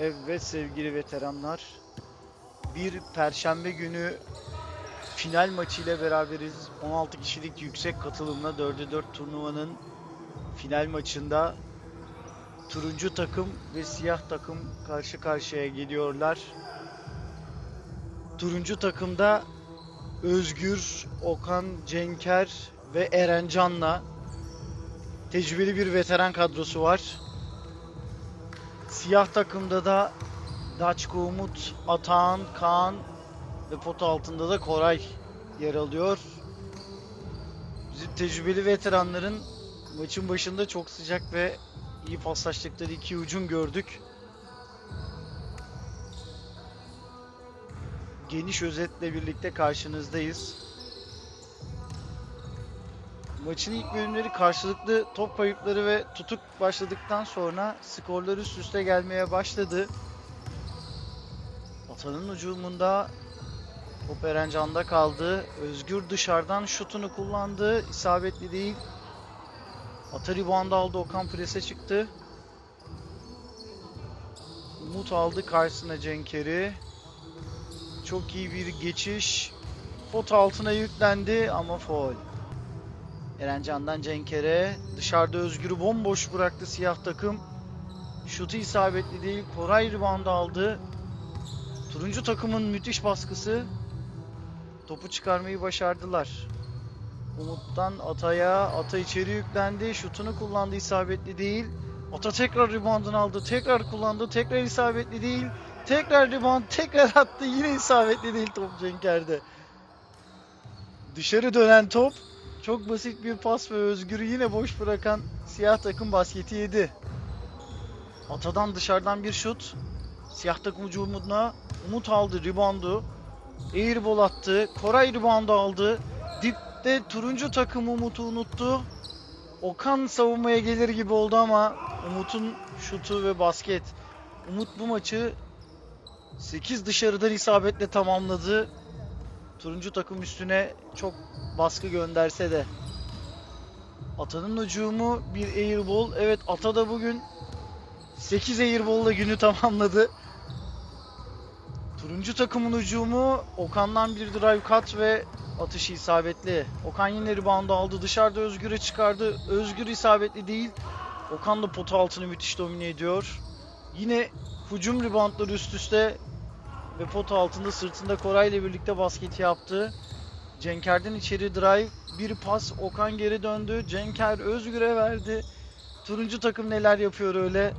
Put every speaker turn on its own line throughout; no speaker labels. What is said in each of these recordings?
Evet sevgili veteranlar. Bir perşembe günü final maçı ile beraberiz. 16 kişilik yüksek katılımla 4'e 4 turnuvanın final maçında turuncu takım ve siyah takım karşı karşıya geliyorlar. Turuncu takımda Özgür, Okan, Cenker ve Erencan'la tecrübeli bir veteran kadrosu var. Siyah takımda da Daçko Umut, Atahan, Kaan ve pot altında da Koray yer alıyor. Bizim tecrübeli veteranların maçın başında çok sıcak ve iyi paslaştıkları iki hücum gördük. Geniş özetle birlikte karşınızdayız. Maçın ilk bölümleri karşılıklı top kayıpları ve tutuk başladıktan sonra skorlar üst üste gelmeye başladı. Atanın ucumunda top Erencan'da kaldı. Özgür dışarıdan şutunu kullandı. İsabetli değil. Ata rebound aldı. Okan prese çıktı. Umut aldı karşısına Cenkeri. Çok iyi bir geçiş. Pot altına yüklendi ama foul. Erencan'dan Cenkere. Dışarıda Özgür'ü bomboş bıraktı siyah takım. Şutu isabetli değil. Koray rebound aldı. Turuncu takımın müthiş baskısı. Topu çıkarmayı başardılar. Umut'tan Atay'a. Ata içeri yüklendi. Şutunu kullandı isabetli değil. Ata tekrar reboundını aldı. Tekrar kullandı. Tekrar isabetli değil. Tekrar rebound. Tekrar attı. Yine isabetli değil top Cenker'de. Dışarı dönen top çok basit bir pas ve Özgür'ü yine boş bırakan siyah takım basketi yedi. Atadan dışarıdan bir şut. Siyah takım hücumuna Umut aldı reboundu. Airball attı. Koray reboundu aldı. Dipte turuncu takım Umut'u unuttu. Okan savunmaya gelir gibi oldu ama Umut'un şutu ve basket. Umut bu maçı 8 dışarıdan isabetle tamamladı. Turuncu takım üstüne çok baskı gönderse de. Ata'nın hücumu bir airball. Evet Ata da bugün 8 airball'la günü tamamladı. Turuncu takımın hücumu Okan'dan bir drive cut ve atışı isabetli. Okan yine rebound aldı. Dışarıda Özgür'e çıkardı. Özgür isabetli değil. Okan da potu altını müthiş domine ediyor. Yine hücum reboundları üst üste ve pot altında sırtında Koray ile birlikte basketi yaptı. Cenker'den içeri drive, bir pas, Okan geri döndü. Cenker Özgür'e verdi. Turuncu takım neler yapıyor öyle.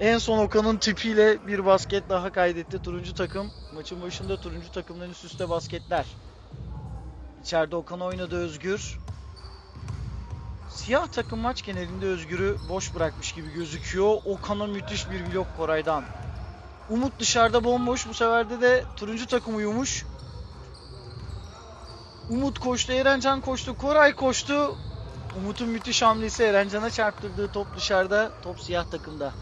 En son Okan'ın tipiyle bir basket daha kaydetti turuncu takım. Maçın başında turuncu takımların üst üste basketler. İçeride Okan oynadı Özgür. Siyah takım maç genelinde Özgür'ü boş bırakmış gibi gözüküyor. Okan'a müthiş bir blok Koray'dan. Umut dışarıda bomboş. Bu sefer de turuncu takım uyumuş. Umut koştu, Erencan koştu, Koray koştu. Umut'un müthiş hamlesi Erencan'a çarptırdığı top dışarıda, top siyah takımda.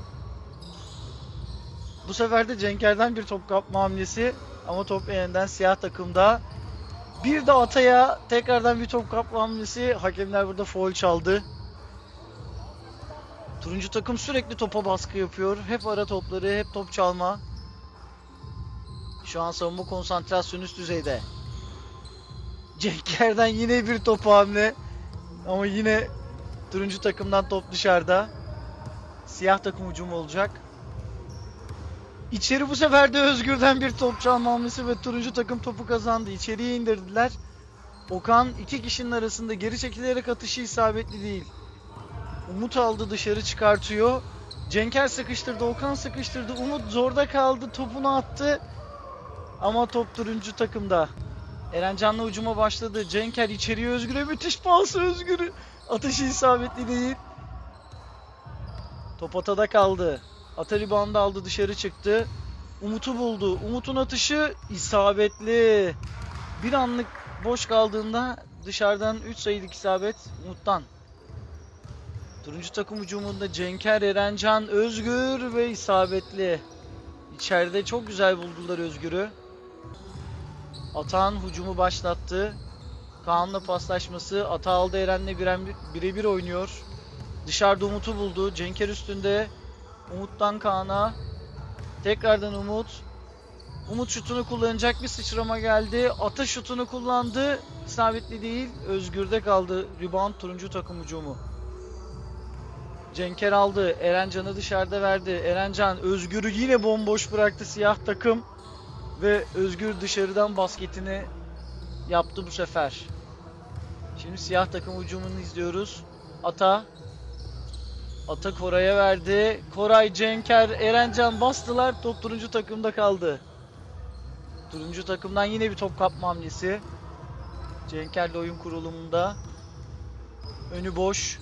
Bu sefer de Cenker'den bir top kapma hamlesi ama top yeniden siyah takımda. Bir de Atay'a tekrardan bir top kapma hamlesi. Hakemler burada foul çaldı. Turuncu takım sürekli topa baskı yapıyor. Hep ara topları, hep top çalma. Şu an savunma konsantrasyonu üst düzeyde. Cenker'den yine bir top hamle. Ama yine turuncu takımdan top dışarıda. Siyah takım hücum olacak. İçeri bu sefer de Özgür'den bir top çalma hamlesi ve turuncu takım topu kazandı. İçeriye indirdiler. Okan iki kişinin arasında geri çekilerek atışı isabetli değil. Umut aldı dışarı çıkartıyor. Cenker sıkıştırdı, Okan sıkıştırdı. Umut zorda kaldı, topunu attı. Ama top turuncu takımda. Erencan'la ucuma başladı. Cenker içeriye Özgür'e müthiş pas Özgür'ü. Atışı isabetli değil. Top atada kaldı. Ata reboundu aldı dışarı çıktı. Umut'u buldu. Umut'un atışı isabetli. Bir anlık boş kaldığında dışarıdan 3 sayılık isabet Umut'tan. Turuncu takım hücumunda Cenker, Erencan, Özgür ve isabetli. İçeride çok güzel buldular Özgür'ü. Atan hücumu başlattı. Kaan'la paslaşması. Ata aldı Eren'le birebir oynuyor. Dışarıda Umut'u buldu. Cenker üstünde. Umut'tan Kaan'a. Tekrardan Umut. Umut şutunu kullanacak bir sıçrama geldi. Ata şutunu kullandı. İsabetli değil. Özgür'de kaldı. Rebound turuncu takım hücumu. Cenker aldı. Erencan'ı dışarıda verdi. Erencan Özgür'ü yine bomboş bıraktı siyah takım. Ve Özgür dışarıdan basketini yaptı bu sefer. Şimdi siyah takım hücumunu izliyoruz. Ata. Ata Koray'a verdi. Koray, Cenker, Erencan bastılar. Top turuncu takımda kaldı. Turuncu takımdan yine bir top kapma hamlesi. Cenker'le oyun kurulumunda. Önü boş.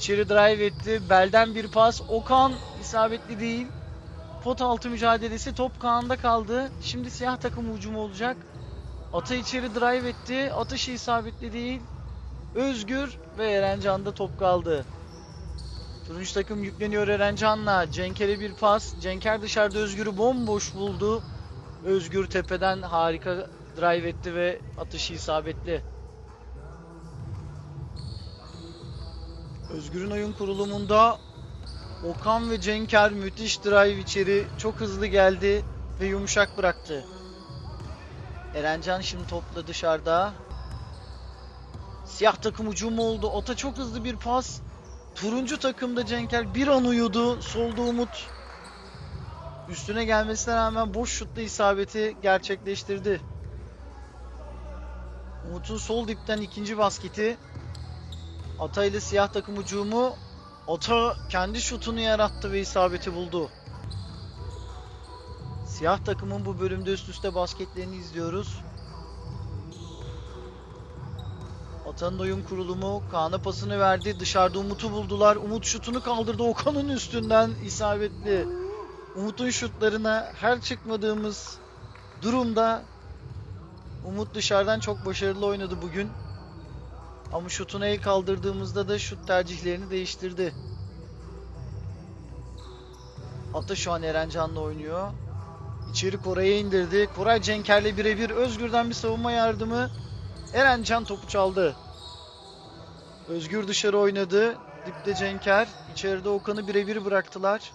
İçeri drive etti. Belden bir pas. Okan isabetli değil. Pot altı mücadelesi. Top Kaan'da kaldı. Şimdi siyah takım hücumu olacak. Ata içeri drive etti. Atışı isabetli değil. Özgür ve Erencan'da top kaldı. Turuncu takım yükleniyor Erencan'la. Cenker'e bir pas. Cenker dışarıda Özgür'ü bomboş buldu. Özgür tepeden harika drive etti ve atışı isabetli. Özgür'ün oyun kurulumunda Okan ve Cenker müthiş drive içeri çok hızlı geldi ve yumuşak bıraktı. Erencan şimdi topla dışarıda. Siyah takım hücumu oldu. Ota çok hızlı bir pas. Turuncu takımda Cenker bir an uyudu. Solda Umut. Üstüne gelmesine rağmen boş şutla isabeti gerçekleştirdi. Umut'un sol dipten ikinci basketi. Ata ile siyah takım hücumu. Ata kendi şutunu yarattı ve isabeti buldu. Siyah takımın bu bölümde üst üste basketlerini izliyoruz. Atanın oyun kurulumu Kaan'a pasını verdi. Dışarıda Umut'u buldular. Umut şutunu kaldırdı. Okan'ın üstünden isabetli. Umut'un şutlarına her çıkmadığımız durumda Umut dışarıdan çok başarılı oynadı bugün. Ama şutuna el kaldırdığımızda da şut tercihlerini değiştirdi. Ata şu an Erencan'la oynuyor. İçeri Koray'a indirdi. Koray Cenker'le birebir Özgür'den bir savunma yardımı. Erencan topu çaldı. Özgür dışarı oynadı. Dipte Cenker. İçeride Okan'ı birebir bıraktılar.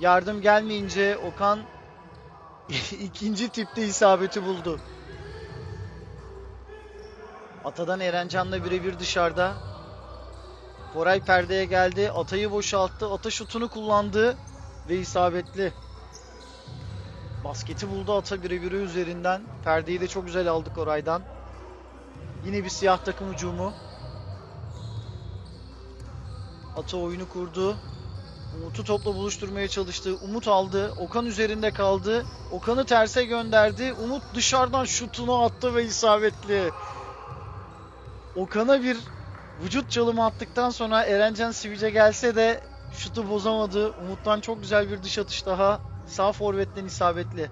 Yardım gelmeyince Okan ikinci tipte isabeti buldu. Atadan Erencan'la birebir dışarıda. Koray perdeye geldi. Atayı boşalttı. Ata şutunu kullandı. Ve isabetli. Basketi buldu Ata birebiri üzerinden. Perdeyi de çok güzel aldı Koray'dan. Yine bir siyah takım hücumu. Ata oyunu kurdu. Umut'u topla buluşturmaya çalıştı. Umut aldı. Okan üzerinde kaldı. Okan'ı terse gönderdi. Umut dışarıdan şutunu attı ve isabetli. Okan'a bir vücut çalımı attıktan sonra Erencan Sivice gelse de şutu bozamadı. Umut'tan çok güzel bir dış atış daha. Sağ forvetten isabetli.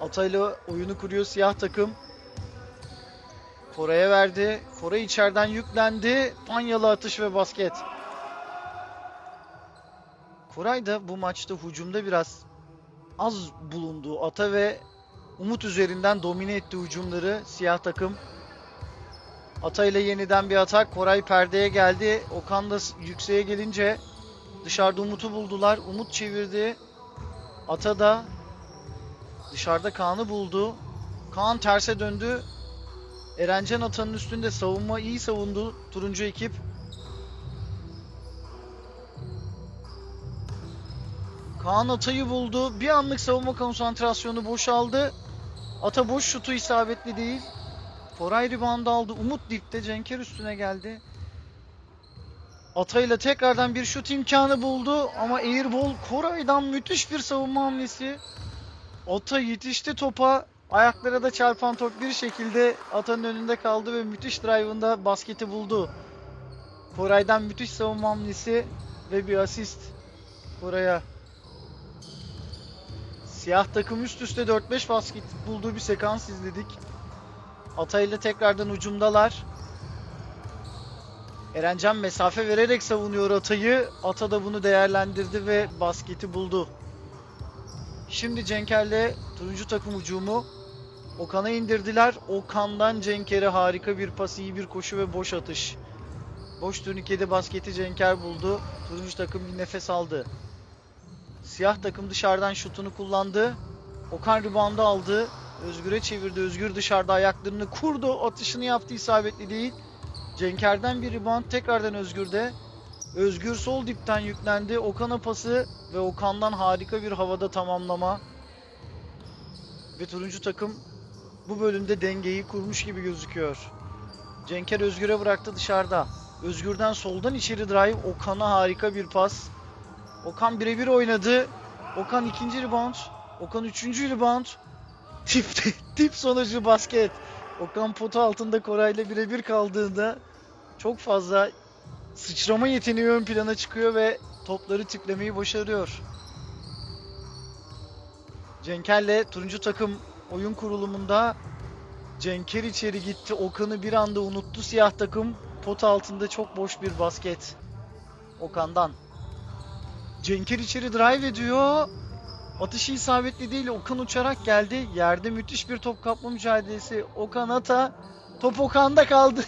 Atayla oyunu kuruyor siyah takım. Koray'a verdi. Koray içeriden yüklendi. Panyalı atış ve basket. Koray da bu maçta hücumda biraz az bulundu. Ata ve Umut üzerinden domine etti hücumları siyah takım. Ata ile yeniden bir atak. Koray perdeye geldi. Okan da yükseğe gelince dışarıda Umut'u buldular. Umut çevirdi. Ata da dışarıda Kaan'ı buldu. Kaan terse döndü. Erencan Atan'ın üstünde savunma iyi savundu turuncu ekip. Kaan Atay'ı buldu. Bir anlık savunma konsantrasyonu boşaldı. Ata boş şutu isabetli değil. Koray rebound aldı. Umut dipte. Cenker üstüne geldi. Atay'la tekrardan bir şut imkanı buldu. Ama airball Koray'dan müthiş bir savunma hamlesi. Ata yetişti topa. Ayaklara da çarpan top bir şekilde Ata'nın önünde kaldı ve müthiş drive'ında basketi buldu. Koray'dan müthiş savunma hamlesi ve bir asist Koray'a. Siyah takım üst üste 4-5 basket bulduğu bir sekans izledik. Ata ile tekrardan ucumdalar. Erencan mesafe vererek savunuyor Atay'ı. Ata da bunu değerlendirdi ve basketi buldu. Şimdi Cenker'le turuncu takım hücumu. Okan'a indirdiler. Okan'dan Cenker'e harika bir pas, iyi bir koşu ve boş atış. Boş turnikede basketi Cenker buldu. Turuncu takım bir nefes aldı. Siyah takım dışarıdan şutunu kullandı. Okan reboundu aldı. Özgür'e çevirdi. Özgür dışarıda ayaklarını kurdu. Atışını yaptı isabetli değil. Cenker'den bir rebound tekrardan Özgür'de. Özgür sol dipten yüklendi. Okan'a pası ve Okan'dan harika bir havada tamamlama. Ve turuncu takım bu bölümde dengeyi kurmuş gibi gözüküyor. Cenker Özgür'e bıraktı dışarıda. Özgür'den soldan içeri drive. Okan'a harika bir pas. Okan birebir oynadı. Okan ikinci rebound. Okan üçüncü rebound. Tip, tip sonucu basket. Okan potu altında Koray'la birebir kaldığında çok fazla sıçrama yeteneği ön plana çıkıyor ve topları tiplemeyi başarıyor. Cenker'le turuncu takım oyun kurulumunda Cenker içeri gitti. Okan'ı bir anda unuttu siyah takım. Pot altında çok boş bir basket. Okan'dan. Cenker içeri drive ediyor. Atışı isabetli değil. Okan uçarak geldi. Yerde müthiş bir top kapma mücadelesi. Okan ata. Top Okan'da kaldı.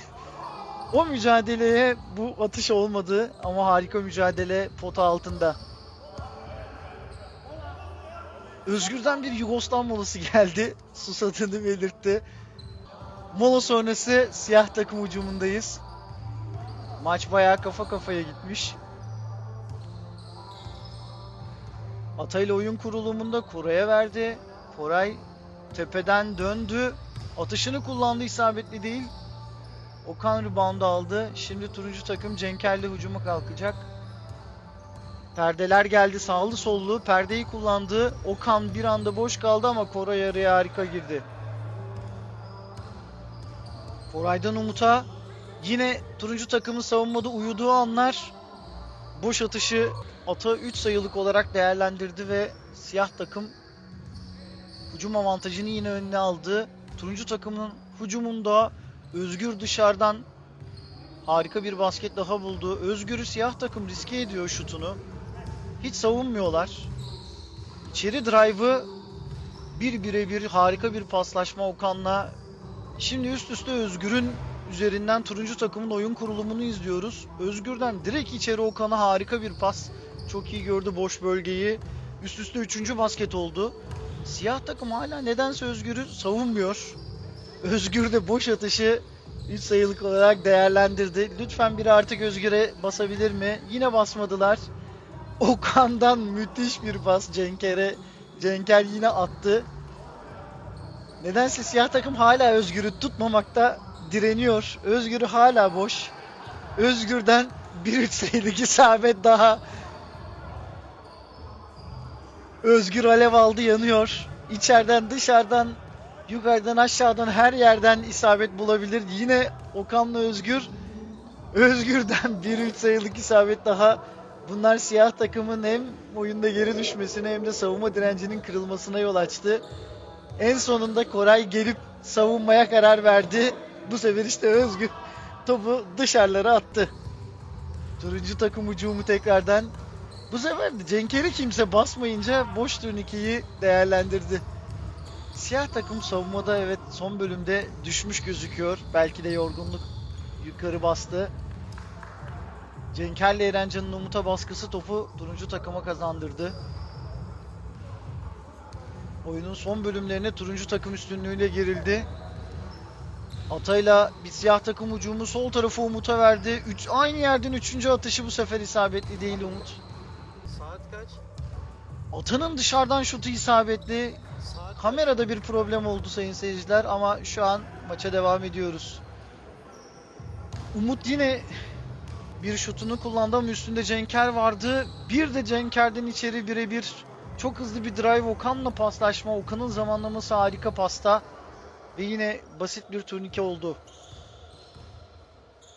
o mücadeleye bu atış olmadı ama harika mücadele pota altında. Özgür'den bir Yugoslav molası geldi. Susadığını belirtti. Mola sonrası siyah takım hücumundayız. Maç bayağı kafa kafaya gitmiş. Atayla oyun kurulumunda Koray'a verdi. Koray tepeden döndü. Atışını kullandı isabetli değil. Okan rebound aldı. Şimdi turuncu takım Cenker'le hücuma kalkacak. Perdeler geldi sağlı sollu. Perdeyi kullandı. Okan bir anda boş kaldı ama Koray araya harika girdi. Koray'dan Umut'a yine turuncu takımın savunmada uyuduğu anlar boş atışı ata 3 sayılık olarak değerlendirdi ve siyah takım hücum avantajını yine önüne aldı. Turuncu takımın hücumunda Özgür dışarıdan harika bir basket daha buldu. Özgür'ü siyah takım riske ediyor şutunu. Hiç savunmuyorlar. İçeri drive'ı bir birebir harika bir paslaşma Okan'la. Şimdi üst üste Özgür'ün üzerinden turuncu takımın oyun kurulumunu izliyoruz. Özgür'den direkt içeri Okan'a harika bir pas. Çok iyi gördü boş bölgeyi. Üst üste üçüncü basket oldu. Siyah takım hala nedense Özgür'ü savunmuyor. Özgür de boş atışı 3 sayılık olarak değerlendirdi. Lütfen biri artık Özgür'e basabilir mi? Yine basmadılar. Okan'dan müthiş bir pas Cenker'e. Cenker yine attı. Nedense siyah takım hala Özgür'ü tutmamakta direniyor. Özgür hala boş. Özgür'den bir üç sayılık isabet daha. Özgür alev aldı yanıyor. İçeriden dışarıdan yukarıdan aşağıdan her yerden isabet bulabilir. Yine Okan'la Özgür. Özgür'den bir üç sayılık isabet daha. Bunlar siyah takımın hem oyunda geri düşmesine hem de savunma direncinin kırılmasına yol açtı. En sonunda Koray gelip savunmaya karar verdi. Bu sefer işte Özgür topu dışarılara attı. Turuncu takım hücumu tekrardan. Bu sefer de Cenkeri kimse basmayınca boş turnikeyi değerlendirdi. Siyah takım savunmada evet son bölümde düşmüş gözüküyor. Belki de yorgunluk yukarı bastı. Cenker'le Erencan'ın Umut'a baskısı topu turuncu takıma kazandırdı. Oyunun son bölümlerine turuncu takım üstünlüğüyle girildi. Atayla bir siyah takım hücumu sol tarafı Umut'a verdi. Üç, aynı yerden üçüncü atışı bu sefer isabetli değil Umut.
Saat kaç?
Atanın dışarıdan şutu isabetli.
Saat kaç?
Kamerada bir problem oldu sayın seyirciler ama şu an maça devam ediyoruz. Umut yine bir şutunu kullandı ama üstünde Cenker vardı. Bir de Cenker'den içeri birebir çok hızlı bir drive Okan'la paslaşma. Okan'ın zamanlaması harika pasta. Ve yine basit bir turnike oldu.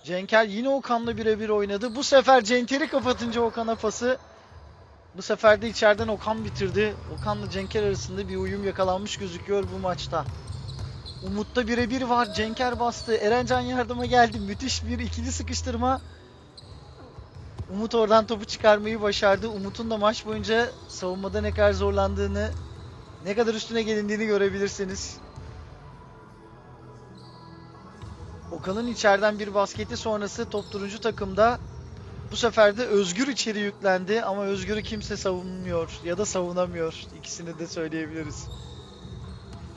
Cenker yine Okan'la birebir oynadı. Bu sefer Cenker'i kapatınca Okan'a pası. Bu sefer de içeriden Okan bitirdi. Okan'la Cenker arasında bir uyum yakalanmış gözüküyor bu maçta. Umut'ta birebir var. Cenker bastı. Erencan yardıma geldi. Müthiş bir ikili sıkıştırma. Umut oradan topu çıkarmayı başardı. Umut'un da maç boyunca savunmada ne kadar zorlandığını, ne kadar üstüne gelindiğini görebilirsiniz. Okan'ın içeriden bir basketi sonrası top turuncu takımda. Bu sefer de Özgür içeri yüklendi ama Özgür'ü kimse savunmuyor ya da savunamıyor. İkisini de söyleyebiliriz.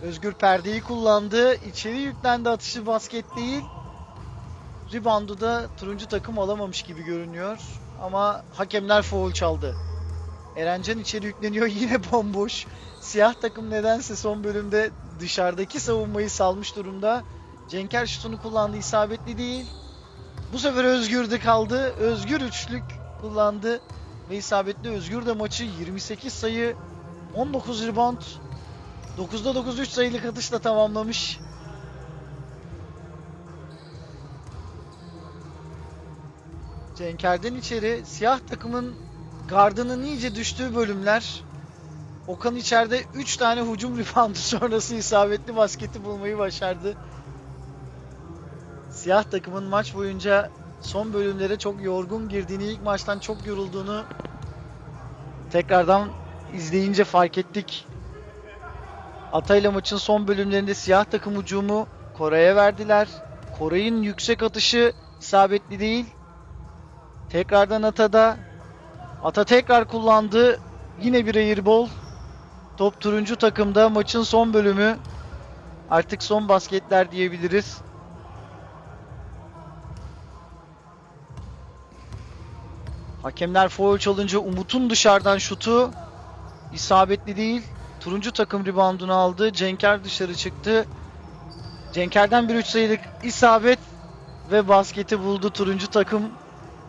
Özgür perdeyi kullandı. İçeri yüklendi atışı basket değil. Reboundu da turuncu takım alamamış gibi görünüyor. Ama hakemler foul çaldı. Erencan içeri yükleniyor yine bomboş. Siyah takım nedense son bölümde dışarıdaki savunmayı salmış durumda. Cenker şutunu kullandı isabetli değil. Bu sefer Özgür'de kaldı. Özgür üçlük kullandı ve isabetli Özgür de maçı 28 sayı 19 rebound 9'da 9 3 sayılık atışla tamamlamış. Cenker'den içeri siyah takımın gardının iyice düştüğü bölümler. Okan içeride 3 tane hücum reboundu sonrası isabetli basketi bulmayı başardı. Siyah takımın maç boyunca son bölümlere çok yorgun girdiğini, ilk maçtan çok yorulduğunu tekrardan izleyince fark ettik. Atayla maçın son bölümlerinde siyah takım hücumu Koray'a verdiler. Koray'ın yüksek atışı isabetli değil. Tekrardan Ata'da. Ata tekrar kullandı. Yine bir airball. Top turuncu takımda maçın son bölümü. Artık son basketler diyebiliriz. Hakemler foul çalınca Umut'un dışarıdan şutu isabetli değil. Turuncu takım reboundunu aldı. Cenker dışarı çıktı. Cenker'den bir üç sayılık isabet ve basketi buldu. Turuncu takım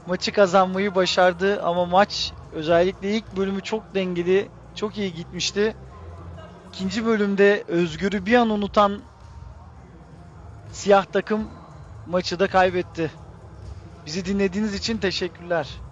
maçı kazanmayı başardı ama maç özellikle ilk bölümü çok dengeli, çok iyi gitmişti. İkinci bölümde Özgür'ü bir an unutan siyah takım maçı da kaybetti. Bizi dinlediğiniz için teşekkürler.